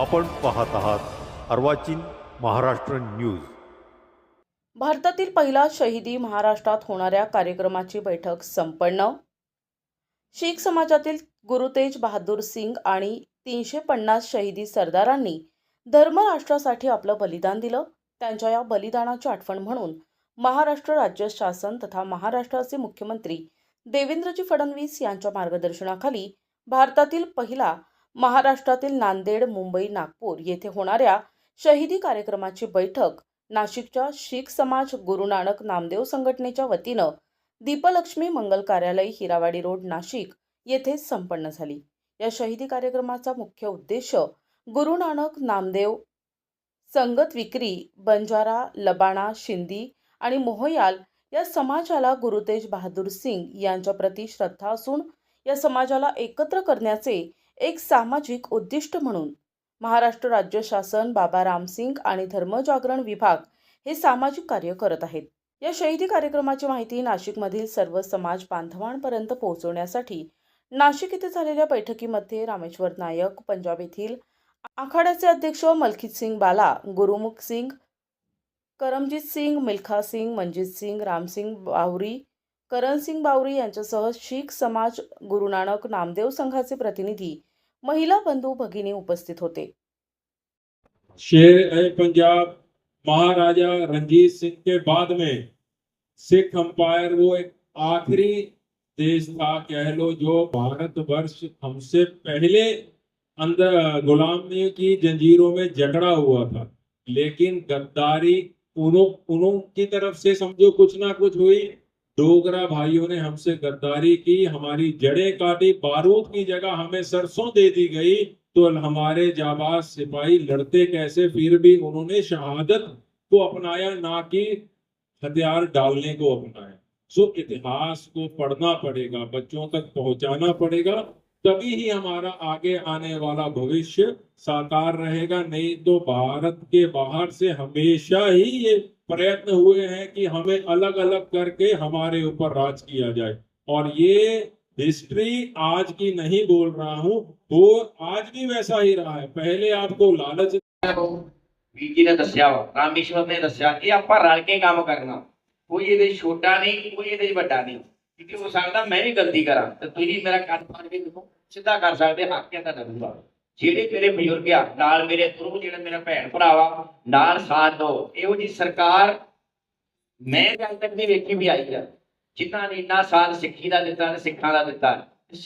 आपण पाहत आहात अर्वाचीन महाराष्ट्र न्यूज. भारतातील पहिला शहीदी महाराष्ट्रात होणाऱ्या कार्यक्रमाची बैठक संपन्न. शीख समाजातील गुरु तेज बहादूर सिंग आणि तीनशे पन्नास शहीदी सरदारांनी धर्मराष्ट्रासाठी आपलं बलिदान दिलं. त्यांच्या या बलिदानाची आठवण म्हणून महाराष्ट्र राज्य शासन तथा महाराष्ट्राचे मुख्यमंत्री देवेंद्रजी फडणवीस यांच्या मार्गदर्शनाखाली भारतातील पहिला महाराष्ट्रातील नांदेड मुंबई नागपूर येथे होणाऱ्या शहिदी कार्यक्रमाची बैठक नाशिकच्या शीख समाज गुरुनानक नामदेव संघटनेच्या वतीनं दीपलक्ष्मी मंगल कार्यालय हिरावाडी रोड नाशिक येथे संपन्न झाली. या शहीदी कार्यक्रमाचा मुख्य उद्देश गुरु नानक नामदेव संगत विक्री बंजारा लबाणा शिंदी आणि मोहयाल या समाजाला गुरुतेज बहादूर सिंग यांच्या प्रती श्रद्धा असून या समाजाला एकत्र करण्याचे एक सामाजिक उद्दिष्ट म्हणून. महाराष्ट्र राज्य शासन बाबा रामसिंग आणि धर्मजागरण विभाग हे सामाजिक कार्य करत आहेत. या शहीदी कार्यक्रमाची माहिती नाशिकमधील सर्व समाज बांधवांपर्यंत पोहोचवण्यासाठी नाशिक येथे झालेल्या बैठकीमध्ये रामेश्वर नायक पंजाब येथील आखाड्याचे अध्यक्ष मलखित सिंग बाला गुरुमुख सिंग करमजीत सिंग मिल्खा सिंग मनजित सिंग रामसिंग बावरी करण सिंग बावरी यांच्यासह शीख समाज गुरुनानक नामदेव संघाचे प्रतिनिधी महिला बंधू भगिनी उपस्थित होते. शेर ए पंजाब, महाराजा रंजीत सिंह के बाद में सिख अंपायर, वो एक आखिरी देश था कह लो जो भारत वर्ष हमसे पहले अंदर गुलामी की जंजीरों में जकड़ा हुआ था। लेकिन गद्दारी उन्हों उन्हों की तरफ़ से समझो कुछ ना कुछ हुई। डोगरा भाइयों ने हमसे गद्दारी की, हमारी जड़ें काटी, बारूद की जगह हमें सरसों दे दी गई। तो हमारे जाबाज सिपाही लड़ते कैसे? फिर भी उन्होंने शहादत को अपनाया, ना कि हथियार डालने को अपनाया। सो इतिहास को पढ़ना पड़ेगा, बच्चों तक पहुंचाना पड़ेगा। तभी ही हमारा आगे आने वाला भविष्य साकार रहेगा। नहीं तो भारत के बाहर से हमेशा ही ये प्रयत्न हुए हैं कि हमें अलग अलग करके हमारे ऊपर राज किया जाए। और ये हिस्ट्री आज की नहीं बोल रहा हूँ वो आज भी वैसा ही रहा है। पहले आपको लालच ने दसिया रामेश्वर ने दसिया ये आप रल के काम करना। कोई ये छोटा नहीं कोई ये बड़ा नहीं। क्योंकि हो सकता मैं भी गलती करा तो तुम मेरा कान फाड़ देखो सीधा कर सकते हक क्या डरूंगा ਜਿਹੜੇ ਮੇਰੇ ਬਜ਼ੁਰਗ ਆ, ਨਾਲ ਮੇਰੇ ਗੁਰੂ, ਜਿਹੜਾ ਮੇਰਾ ਭੈਣ ਭਰਾ ਵਾ ਨਾਲ ਸਾਥ ਦੋ। ਇਹੋ ਜੀ ਸਰਕਾਰ ਮੈਂ ਅੱਜ ਤੱਕ ਨਹੀਂ ਵੇਖੀ ਵੀ ਆਈ ਆ, ਜਿਨ੍ਹਾਂ ਨੇ ਇੰਨਾ ਸਾਥ ਸਿੱਖੀ ਦਾ ਦਿੱਤਾ ਤੇ ਸਿੱਖਾਂ ਦਾ ਦਿੱਤਾ, ਤੇ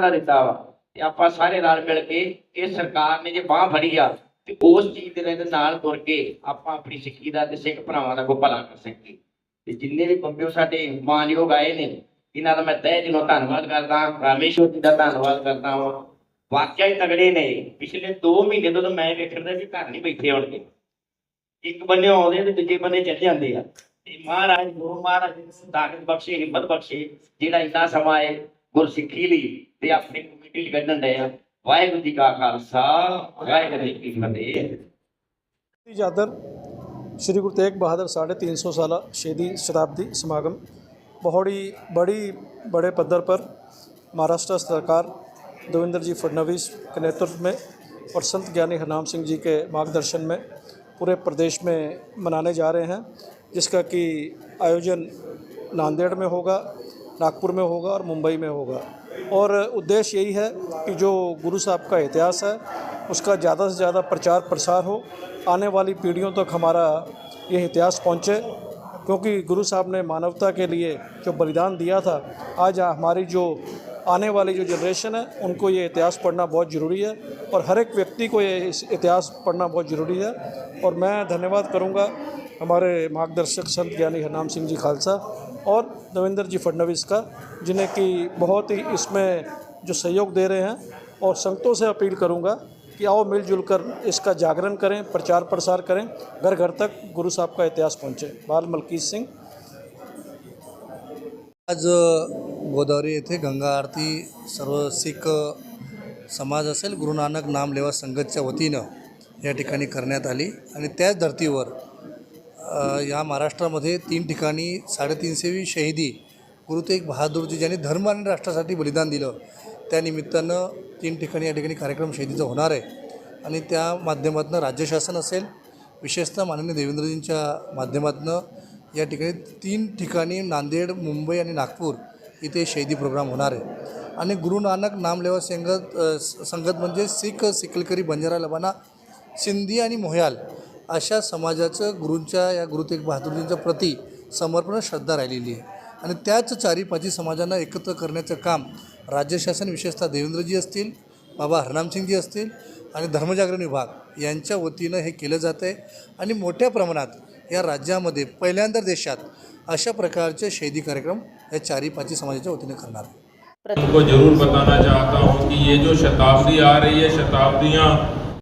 ਦਾ ਦਿੱਤਾ ਵਾ, ਤੇ ਆਪਾਂ ਸਾਰੇ ਰਲ ਮਿਲ ਕੇ ਇਹ ਸਰਕਾਰ ਨੇ ਜੇ ਬਾਹ ਫੜੀ ਆ, ਤੇ ਉਸ ਚੀਜ਼ ਦੇ ਨਾਲ ਤੁਰ ਕੇ ਆਪਾਂ ਆਪਣੀ ਸਿੱਖੀ ਦਾ ਤੇ ਸਿੱਖ ਭਰਾਵਾਂ ਦਾ ਕੋਈ ਭਲਾ ਕਰ ਸਕੀਏ। ਤੇ ਜਿੰਨੇ ਵੀ ਬੰਬਿਓ ਸਾਡੇ ਮਾਨਯੋਗ ਆਏ ਨੇ, ਇਹਨਾਂ ਦਾ ਮੈਂ ਤਹਿ ਦਿਲੋਂ ਧੰਨਵਾਦ ਕਰਦਾ, ਰਾਮੇਸ਼ਵਰ ਜੀ ਦਾ ਧੰਨਵਾਦ ਕਰਦਾ ਹਾਂ ਵਾਕਿਆ ਹੀ ਤਗੜੇ ਨੇ। ਪਿਛਲੇ 2 ਮਹੀਨੇ ਤੋਂ ਮੈਂ ਵੇਖਦਾ ਵੀ ਘਰ ਨਹੀਂ ਬੈਠੇ ਹੋਣਗੇ। ਇੱਕ ਬੰਨੇ ਆਉਂਦੇ ਤੇ ਦੂਜੇ ਬੰਨੇ ਚੱਲ ਜਾਂਦੇ ਆ। ਤੇ ਮਹਾਰਾਜ, ਗੁਰੂ ਮਹਾਰਾਜ ਨੇ ਤਾਕਤ ਬਖਸ਼ੀ, ਹਿੰਮਤ ਬਖਸ਼ੀ, ਜਿਹੜਾ ਇੰਨਾ ਸਮਾਂ ਹੈ ਗੁਰਸਿੱਖੀ ਲਈ ਤੇ ਆਪਣੀ ਕਮੇਟੀ ਲਈ ਕੱਢਣ ਦੇ ਆ। ਵਾਹਿਗੁਰੂ ਜੀ ਕਾ ਖਾਲਸਾ, ਵਾਹਿਗੁਰੂ ਜੀ ਕੀ ਫਤਿਹ। ਜਾਦਰ ਸ਼੍ਰੀ ਗੁਰੂ ਤੇਗ ਬਹਾਦਰ 350 ਸਾਲਾ ਸ਼ਹੀਦੀ ਸ਼ਤਾਬਦੀ ਸਮਾਗਮ। ਬਹੁਤ ਹੀ ਬੜੀ ਬੜੇ ਪੱਧਰ ਪਰ ਮਹਾਰਾਸ਼ਟਰ ਸਰਕਾਰ देवेंद्र जी फडणवीस के नेतृत्व में और संत ज्ञानी हरनाम सिंह जी के मार्गदर्शन में पूरे प्रदेश में मनाने जा रहे हैं, जिसका कि आयोजन नांदेड़ में होगा, नागपुर में होगा और मुंबई में होगा। और उद्देश्य यही है कि जो गुरु साहब का इतिहास है, उसका ज़्यादा से ज़्यादा प्रचार प्रसार हो, आने वाली पीढ़ियों तक हमारा ये इतिहास पहुँचे, क्योंकि गुरु साहब ने मानवता के लिए जो बलिदान दिया था, आज हमारी जो आने वाली जो जनरेशन है, उनको ये इतिहास पढ़ना बहुत ज़रूरी है और हर एक व्यक्ति को ये इतिहास पढ़ना बहुत ज़रूरी है। और मैं धन्यवाद करूँगा हमारे मार्गदर्शक संत ज्ञानी हरनाम सिंह जी खालसा और देवेंद्र जी फडनवीस का, जिन्हें कि बहुत ही इसमें जो सहयोग दे रहे हैं। और संगतों से अपील करूँगा कि आओ मिलजुल कर इसका जागरण करें, प्रचार प्रसार करें, घर घर तक गुरु साहब का इतिहास पहुँचे। बाल मलकीत सिंह। आज गोदावरी येथे गंगा आरती सर्व शीख समाज असेल गुरुनानक नामलेवा संघटच्या वतीनं या ठिकाणी करण्यात आली. आणि त्याच धर्तीवर या महाराष्ट्रामध्ये तीन ठिकाणी साडेतीनशेवी शहीदी गुरु तेग बहादूरजी ज्यांनी धर्म आणि राष्ट्रासाठी बलिदान दिलं त्यानिमित्तानं तीन ठिकाणी या ठिकाणी कार्यक्रम शहीदीचा होणार आहे. आणि त्या माध्यमातून राज्य शासन असेल विशेषतः माननीय देवेंद्रजींच्या माध्यमातून या ठिकाणी तीन ठिकाणी नांदेड मुंबई आणि नागपूर इथे शहीदी प्रोग्राम होणार आहे. आणि गुरु नानक नामलेवा संगत संगत म्हणजे सिख सिकलकरी बंजारा लबाना सिंधी आणि मोहयाल अशा समाजाचं गुरूंच्या या गुरु तेग बहादूरजींच्या प्रती समर्पण श्रद्धा राहिलेली आहे. आणि त्याच चारी पाची समाजांना एकत्र करण्याचं काम राज्य शासन विशेषतः देवेंद्रजी असतील बाबा हरनामसिंगजी असतील आणि धर्मजागरण विभाग यांच्या वतीनं हे केलं जातं आहे आणि मोठ्या प्रमाणात या राज्यामध्ये पहिल्यांदा देशात अशा प्रकारचे शहीदी कार्यक्रम या चारी पाची समाजाच्या वतीने करणार आहे प्रति उनको जरूर बताना चाहता हूँ कि ये जो शताब्दी आ रही है शताब्दियाँ